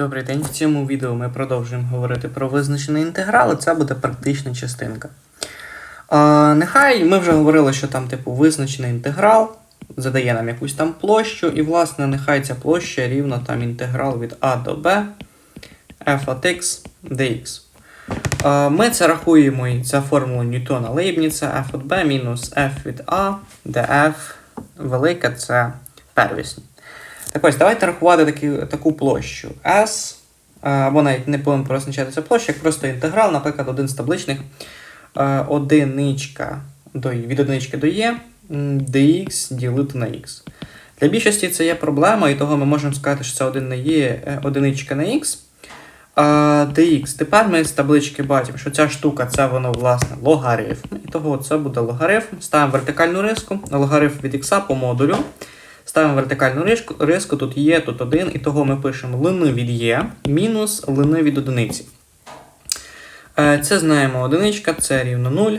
Добрий день. В цьому відео ми продовжуємо говорити про визначений інтеграл, і це буде практична частинка. А, нехай ми вже говорили, що там, типу, визначений інтеграл задає нам якусь там площу, і, власне, нехай ця площа рівна там інтеграл від А до Б f от x dx. А, ми це рахуємо, і це формула Ньютона Лейбніца f от B мінус f від А, де f велика це первісні. Так ось, давайте рахувати такі, таку площу S, е, або навіть не повинен позначатися площа, як просто інтеграл, наприклад, один з табличних е, одиничка до, від одинички до Є, dx ділити на x. Для більшості це є проблема, і того ми можемо сказати, що це 1 на е, одиничка на x. Dx. Тепер ми з таблички бачимо, що ця штука це воно, власне, логарифм. І того це буде логарифм. Ставимо вертикальну риску, логарифм від x по модулю. Ставимо вертикальну риску, риску, тут є, тут 1, і того ми пишемо лини від є мінус лини від одиниці. Е, Це знаємо одиничка, це рівно 0.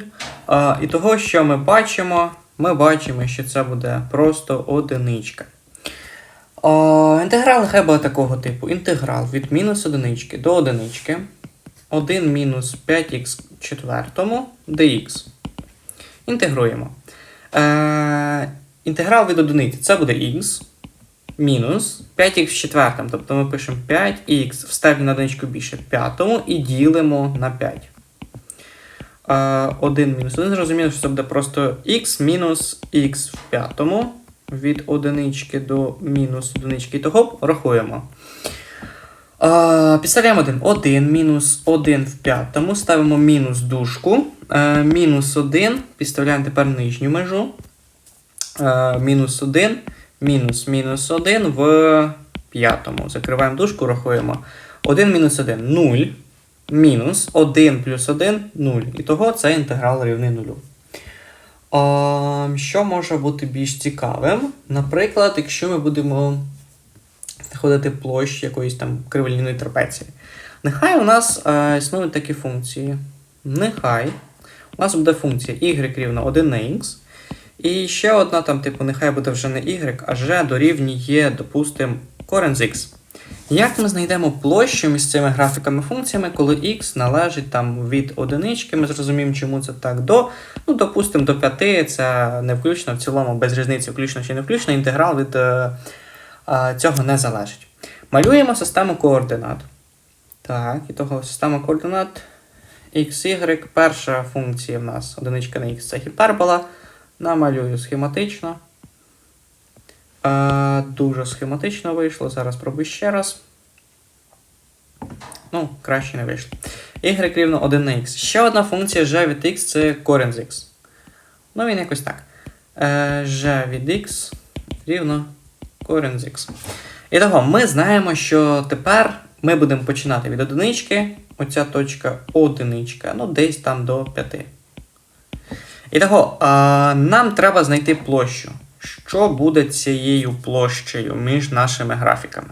Е, І того, що ми бачимо, ми бачимо, що це буде просто одиничка. Інтеграл нехай буде такого типу. Інтеграл від мінус одинички до одинички. 1 мінус 5х четвертому dx. Інтегруємо. Е, інтеграл від одиниці це буде х мінус 5х в четвертому. Тобто ми пишемо 5х в степені на одиничку більше п'ятому і ділимо на 5. Е, 1 мінус 1. Зрозуміло, що це буде просто х мінус х в п'ятому від одинички до мінус одинички. Того рахуємо. Підставляємо 1. 1 мінус 1 в п'ятому. Ставимо мінус дужку. Е, Мінус 1. Підставляємо тепер нижню межу. Е, Мінус 1. Мінус мінус 1 в п'ятому. Закриваємо дужку, рахуємо. 1 мінус 1 0. Мінус 1 плюс 1 0. І того це інтеграл рівний 0. А, що може бути більш цікавим? Наприклад, якщо ми будемо знаходити площу якоїсь там криволінійної трапеції. Нехай у нас е, існують такі функції. Нехай у нас буде функція y рівно 1 на x. І ще одна там, типу, нехай буде вже не y, а ж дорівнює, допустимо, корень з x. Як ми знайдемо площу між цими графіками функціями, коли x належить там від одинички, ми зрозуміємо, чому це так до, ну, допустимо, до 5, це не включно, в цілому без різниці, включно чи не включно, інтеграл від е, е, цього не залежить. Малюємо систему координат. Так, і того система координат x, y. Перша функція в нас одиничка на x це гіпербола. Намалюю схематично. Е, дуже схематично вийшло. Зараз пробую ще раз. Ну, краще не вийшло. Y рівно 1 на x. Ще одна функція g від x це корінь з x. Ну, він якось так. Е, g від x рівно корінь з x. І того, ми знаємо, що тепер ми будемо починати від одинички. Оця точка одиничка, ну, десь там до 5. І того, а, нам треба знайти площу. Що буде цією площею між нашими графіками?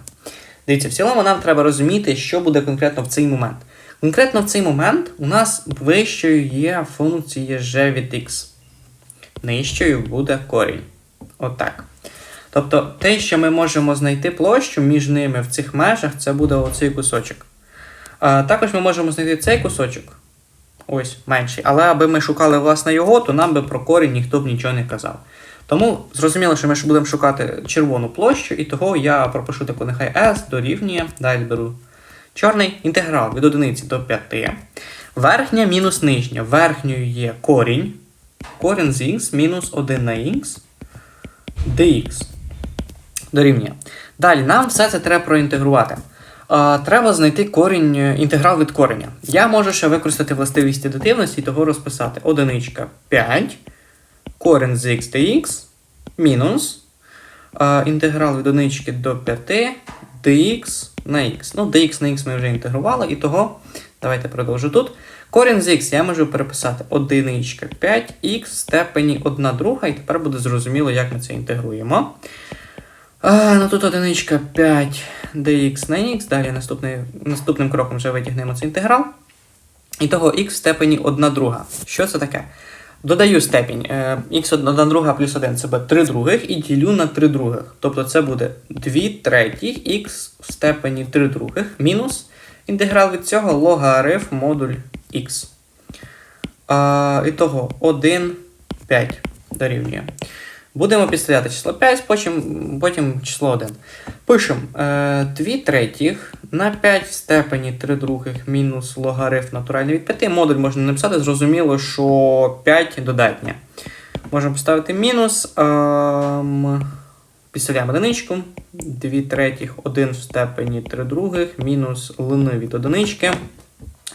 Дивіться, в цілому нам треба розуміти, що буде конкретно в цей момент. Конкретно в цей момент у нас вищою є функція g від x. Нижчою буде корінь. Отак. Тобто те, що ми можемо знайти площу між ними в цих межах, це буде оцей кусочок. А, також ми можемо знайти цей кусочок. Ось, менший. Але аби ми шукали власне його, то нам би про корінь ніхто б нічого не казав. Тому зрозуміло, що ми ж будемо шукати червону площу, і того я пропишу таку нехай S дорівнює. Далі беру чорний інтеграл від 1 до 5. Верхня мінус нижня. Верхньою є корінь. Корінь з х мінус 1 на х dx. Дорівнює. Далі нам все це треба проінтегрувати. Треба знайти корінь, е, інтеграл від кореня. Я можу ще використати властивість адитивності і того розписати. Одиничка 5, корінь з x dx, мінус інтеграл від одинички до 5 dx на x. Ну, dx на x ми вже інтегрували, і того, давайте продовжу тут. Корінь з x я можу переписати одиничка 5х в степені 1 друга, і тепер буде зрозуміло, як ми це інтегруємо. А, ну тут одиничка 5 dx на x. Далі наступний, наступним кроком вже витягнемо цей інтеграл. І того x в степені 1 друга. Що це таке? Додаю степінь х1 друга плюс 1 це буде 3 других і ділю на 3 других. Тобто це буде 2 третіх х в степені 3 других мінус інтеграл від цього логарифм модуль х. А, і того 1, 5 дорівнює. Будемо підставляти число 5, потім, потім число 1. Пишемо е, 2 третіх на 5 в степені 3 других мінус логарифм натуральний від 5. Модуль можна написати, зрозуміло, що 5 додатня. Можемо поставити мінус. Ем, підставляємо одиничку. 2 третіх 1 в степені 3 других мінус лини від одинички.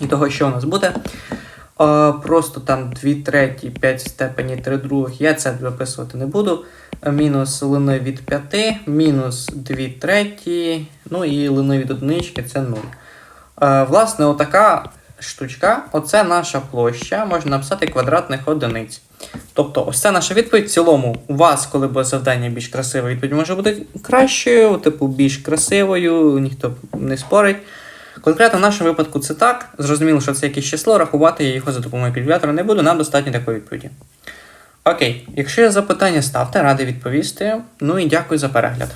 І того, що у нас буде? Просто там 2 треті, 5 в степені 3 других. Я це виписувати не буду. Е, Мінус лини від 5, мінус 2 треті, ну і лини від одинички це 0. Е, Власне, отака штучка, оце наша площа, можна написати квадратних одиниць. Тобто, ось це наша відповідь. В цілому, у вас, коли буде завдання більш красиве, відповідь може бути кращою, типу, більш красивою, ніхто не спорить. Конкретно в нашому випадку це так. Зрозуміло, що це якесь число, рахувати я його за допомогою калькулятора не буду, нам достатньо такої відповіді. Окей, якщо є запитання, ставте, радий відповісти. Ну і дякую за перегляд.